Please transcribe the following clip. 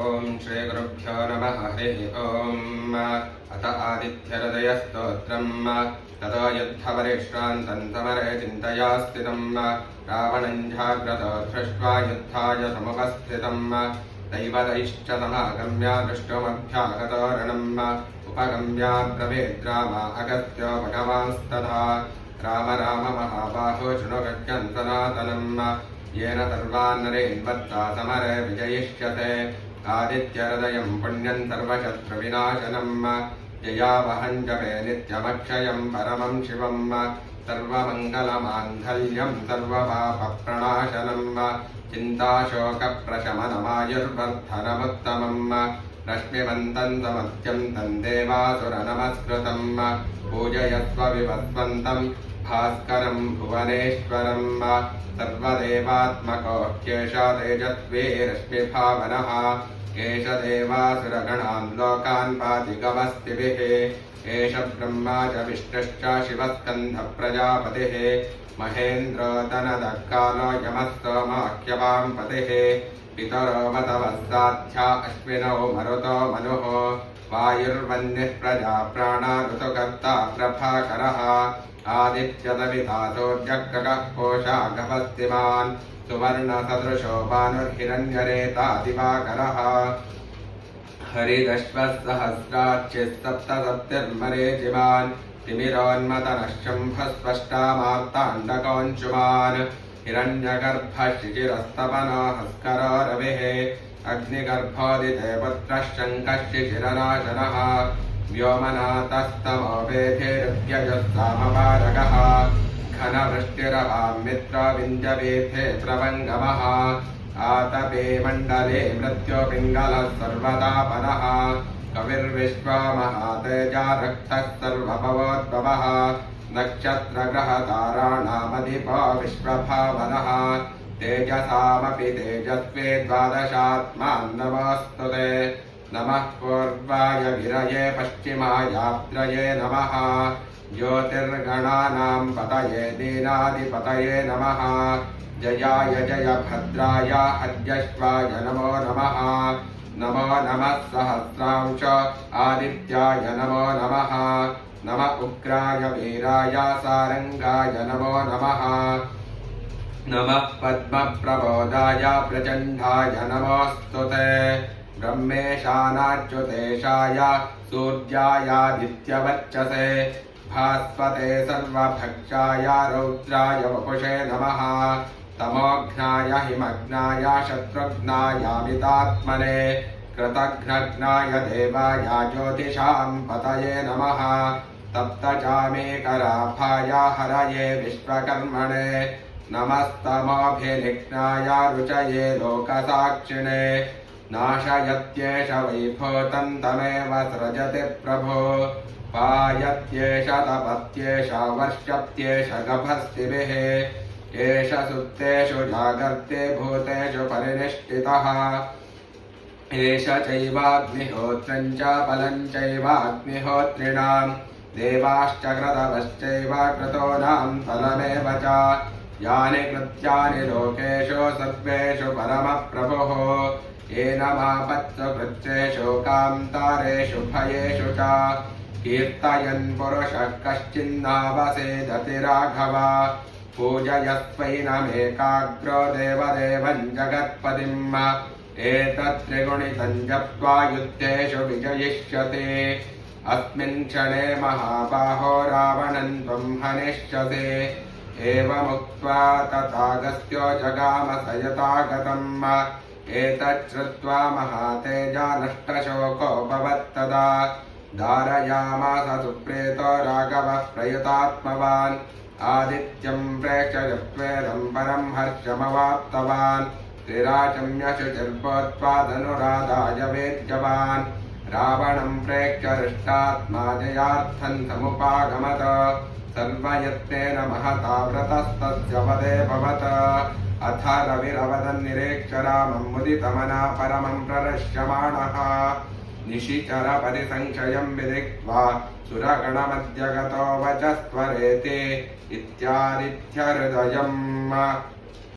ॐ श्रीगुरुभ्यो नमः हरिः ॐ अथ आदित्यहृदयस्तोत्रम् ततो युद्धपरिश्रान्तम् समरे चिन्तया स्थितम् रावणम् जाग्रतो दृष्ट्वा युद्धाय समुपस्थितम् दैवतैश्च समागम्य दृष्टुमभ्यागतो रणम् उपगम्य ब्रवीद्राम अगस्त्यो भगवांस्तथा राम राम महाबाहो शृणुगत्यम् सनातनम् येन सर्वान्नरेन्वत्ता समरे विजयिष्यते आदित्यहृदयम् पुण्यम् सर्वशत्रुविनाशनम् जयावहम् जपे नित्यमक्षयम् परमम् शिवम् सर्वमङ्गलमाङ्गल्यम् सर्वपापप्रणाशनम् चिन्ताशोकप्रशमनमायुर्वर्धनमुत्तमम् रश्मिवन्तम् समत्यन्तम् देवासुरनमस्कृतम् पूजयस्व विवस्वन्तम् भास्करम् भुवनेश्वरम् सर्वदेवात्मको ह्येष तेजस्वी रश्मिभावनः एष देवासुरगणान् लोकान् पातिगमस्तिभिः एष ब्रह्मा च विष्णुश्च शिवस्कन्धप्रजापतिः महेन्द्रो तनदकालो यमः सोमाख्यवां पतिः पितरो मतवः साध्या अश्विनौ मरुतो मनुः वायुर्वन्यः प्रजा प्राणा ऋतुकर्ता प्रभाकरः आदित्यतविता सूर्यग्रगः कोशा गभस्तिमान् सुवर्णसदृशो भानुर्हिरण्यरेता दिवाकरः हरिदश्वसहस्राच्चिः सप्तसप्तिर्मरेचिमान् तिमिरोन्मतनश्शम्भस्पष्टामार्ताण्डकोऽंशुमान् हस्करो रविः अग्निगर्भोदिते पुत्रः शङ्कः शिशिरनाशनः व्योमनाथस्तमो वेधेरुभ्यजः सामपारगः घनवृष्टिरवां मित्रविन्द्यवेथे प्रवङ्गमः आतपे मण्डले मृत्युपिङ्गलः सर्वतापनः कविर्विश्वमहातेजा रक्तः सर्वभवोद्भवः। नक्षत्रग्रहताराणामधिपो विश्वभावनः। तेजसामपि तेजस्वे द्वादशात्मान् नमोऽस्तु ते। नमः पूर्वाय गिरये पश्चिमायाद्रये नमः। ज्योतिर्गणानां पतये दीनादिपतये नमः। जयाय जय भद्राय हर्यश्वाय नमो नमः। नमो नमः सहस्रांश आदित्याय नमो नमः। नम उग्राय वीराय सारङ्गाय नमो नमः। नमः पद्मप्रबोधाय प्रचण्डाय नमोऽस्तु ते। ब्रह्मेशानाच्युतेशाय सूर्यायादित्यवर्चसे। भास्वते सर्वभक्षाय रौद्राय वपुषे नमः। तमोघ्नाय हिमग्नाय शत्रुघ्नायामितात्मने। कृतघ्नघ्नाय देवाय ज्योतिषां पतये नमः। तप्तचामेकराभाय हरये विश्वकर्मणे। नमस्तमोऽभिलिग्नाय रुचये लोकसाक्षिणे। नाशयत्येष वैभूतं तमेव सृजति प्रभो। पायत्येष तपत्येष वर्षप्त्येष गभस्तिभिः एष सुप्तेषु जागर्ते भूतेषु परिनिष्ठितः। एष चैवाग्निहोत्रम् च फलम् चैवाग्निहोत्रिणाम् देवाश्च क्रतवश्चैव क्रतोनां फलमेव च। यानि कृत्यानि लोकेषु सर्वेषु परमप्रभुः। येन मापत्सु कृत्येषु कान्तारेषु भयेषु च कीर्तयन् पुरुषः कश्चिन्नावसेदति राघव पूजयस्वैनमेकाग्रो देवदेवम् जगत्पतिम् एतत्त्रिगुणितम् जप्त्वा युद्धेषु विजयिष्यति अस्मिन् क्षणे महाबाहो रावणम् त्वम् हनिष्यसे एवमुक्त्वा तथागस्त्यो जगाम सयतागतम् एतच्छ्रुत्वा महातेजा नष्टशोको भवत्तदा धारयामास सुप्रेतो राघवः प्रयुतात्मवान्। आदित्यम् प्रेक्षयत्वेदम् परम् हर्षमवाप्तवान्। त्रिराचम्य शुचिर्भूत्वा धनुराधाय वेद्यवान्। रावणम् प्रेक्ष्य हृष्टात्मा जयार्थम् समुपागमत। सर्वयत्नेन महता व्रतस्तस्य वदे भवत। अथ रविरवदन्निरेक्ष रामम् मुदितमना परमम् प्रदर्श्यमाणः निशिचरपरिसङ्क्षयम् विदिक्त्वा सुरगणमद्यगतो वचस्त्वरेति इत्यादित्यहृदयम्।